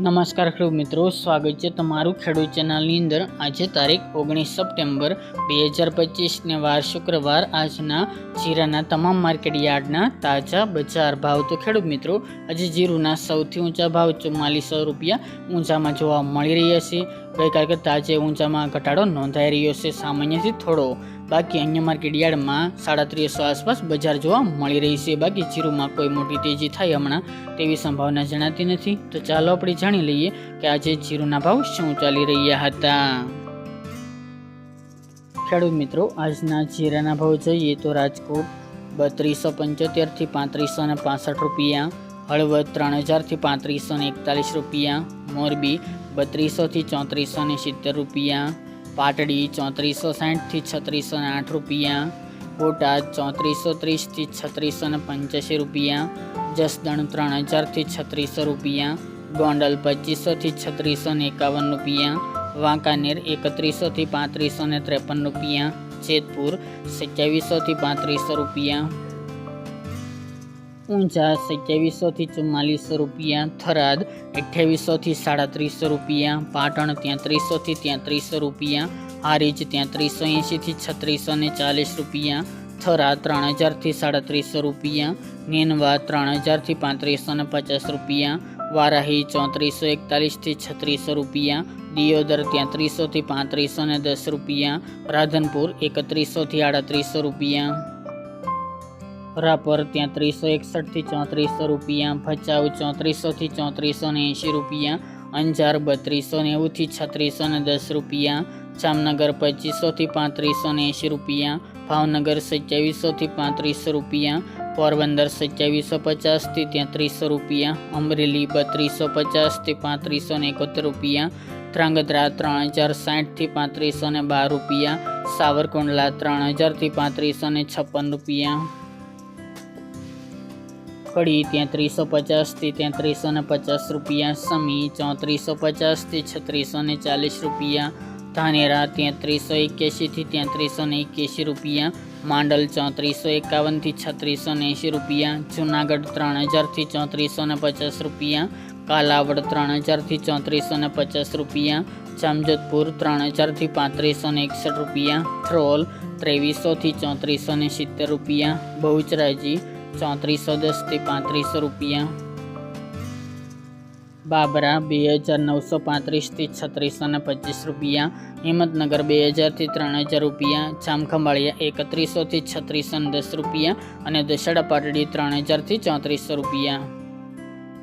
નમસ્કાર ખેડૂત મિત્રો, સ્વાગત છે તમારું ખેડૂત ચેનલની અંદર. આજે તારીખ ઓગણીસ સપ્ટેમ્બર બે હજાર પચીસને વાર શુક્રવાર. આજના જીરાના તમામ માર્કેટ યાર્ડના તાજા બજાર ભાવ. તો ખેડૂત મિત્રો, આજે જીરુના સૌથી ઊંચા ભાવ ચુમ્માલીસો રૂપિયા ઊંચામાં જોવા મળી રહ્યા છે. ગઈકાલ કરતાં આજે ઊંચામાં ઘટાડો નોંધાઈ રહ્યો છે. સામાન્યથી થોડો બાકી અન્ય માર્કેટ યાર્ડમાં સાડા ત્રીસો આસપાસ બજાર જોવા મળી રહી છે. બાકી જીરુમાં કોઈ મોટી તેજી થાય હમણાં તેવી સંભાવના જણાતી નથી. તો ચાલો આપણે જાણી લઈએ કે આજે જીરુના ભાવ શું ચાલી રહ્યા હતા. ખેડૂત મિત્રો, આજના જીરાના ભાવ જોઈએ તો રાજકોટ બત્રીસો પંચોતેરથી પાંત્રીસો ને પાસઠ રૂપિયા, હળવદ ત્રણ હજારથી પાંત્રીસો ને એકતાલીસ રૂપિયા, મોરબી બત્રીસોથી ચોત્રીસો ને સિત્તેર રૂપિયા પાટડી ચોત્રીસો સાઠથી છત્રીસો ને આઠ રૂપિયા, બોટાદ ચોત્રીસો ત્રીસથી છત્રીસો ને પંચ્યાસી રૂપિયા, જસદણ ત્રણ હજારથી છત્રીસો રૂપિયા, ગોંડલ પચીસોથી છત્રીસો ને એકાવન રૂપિયા, વાંકાનેર એકત્રીસોથી પાંત્રીસો ને ત્રેપન રૂપિયા, જેતપુર સત્યાવીસોથી પાંત્રીસો રૂપિયા ઊંઝા સત્યાવીસોથી ચુમ્માલીસો રૂપિયા, થરાદ અઠ્યાવીસોથી સાડત્રીસો રૂપિયા, પાટણ તેત્રીસોથી તેત્રીસો રૂપિયા, હારીજ તેત્રીસો એંશીથી છત્રીસો ને ચાલીસ રૂપિયા થરા ત્રણ હજારથી સાડત્રીસો રૂપિયા, નેનવા ત્રણ હજારથી પાંત્રીસો ને પચાસ રૂપિયા, વારાહી ચોત્રીસો એકતાલીસથી છત્રીસો રૂપિયા, દિયોદર ત્યાંત્રીસોથી પાંત્રીસો ને દસ રૂપિયા, રાધનપુર એકત્રીસોથી આડત્રીસો રૂપિયા. રાપર તેત્રીસો એકસઠથી ચોત્રીસો રૂપિયા, ભચાઉ ચોત્રીસોથી ચોત્રીસો ને એંશી રૂપિયા, અંજાર બત્રીસો નેવુંથી છત્રીસો ને દસ રૂપિયા, જામનગર પચીસોથી પાંત્રીસો ને એંશી રૂપિયા, ભાવનગર સત્યાવીસોથી પાંત્રીસો રૂપિયા, પોરબંદર સત્યાવીસો પચાસથી તેત્રીસો રૂપિયા, અમરેલી બત્રીસો પચાસથી પાંત્રીસો ને એકોતેર રૂપિયા, ધ્રાંગધ્રા ત્રણ હજાર સાઠથી પાંત્રીસો ને બાર રૂપિયા, સાવરકુંડલા ત્રણ હજારથી પાંત્રીસો ને છપ્પન રૂપિયા. કડી તેત્રીસો પચાસથી તેત્રીસો ને પચાસ રૂપિયા, સમી ચોત્રીસો પચાસથી છત્રીસો ને ચાલીસ રૂપિયા, ધાનેરા તેત્રીસો એક્યાસીથી તેત્રીસો ને એક્યાસી રૂપિયા, માંડલ ચોત્રીસો એકાવનથી છત્રીસો ને એંસી રૂપિયા, જૂનાગઢ ત્રણ હજારથી ચોત્રીસો ને પચાસ રૂપિયા, કાલાવડ ત્રણ હજારથી ચોત્રીસો ને પચાસ રૂપિયા, જામજોધપુર ત્રણ હજારથી પાંત્રીસો ને એકસઠ રૂપિયા થ્રોલ ત્રેવીસોથી ચોત્રીસો ને સિત્તેર રૂપિયા, બહુચરાજી ચોત્રીસો દસથી પાંત્રીસો રૂપિયા. બાબરા બે હજાર નવસો પાંત્રીસથી છત્રીસો ને પચીસ રૂપિયા. હિંમતનગર બે હજારથી ત્રણ હજાર રૂપિયા. જામખંભાળિયા એકત્રીસોથી છત્રીસો ને દસ રૂપિયા. અને દશેડા પાટડી ત્રણ હજારથી ચોત્રીસો રૂપિયા.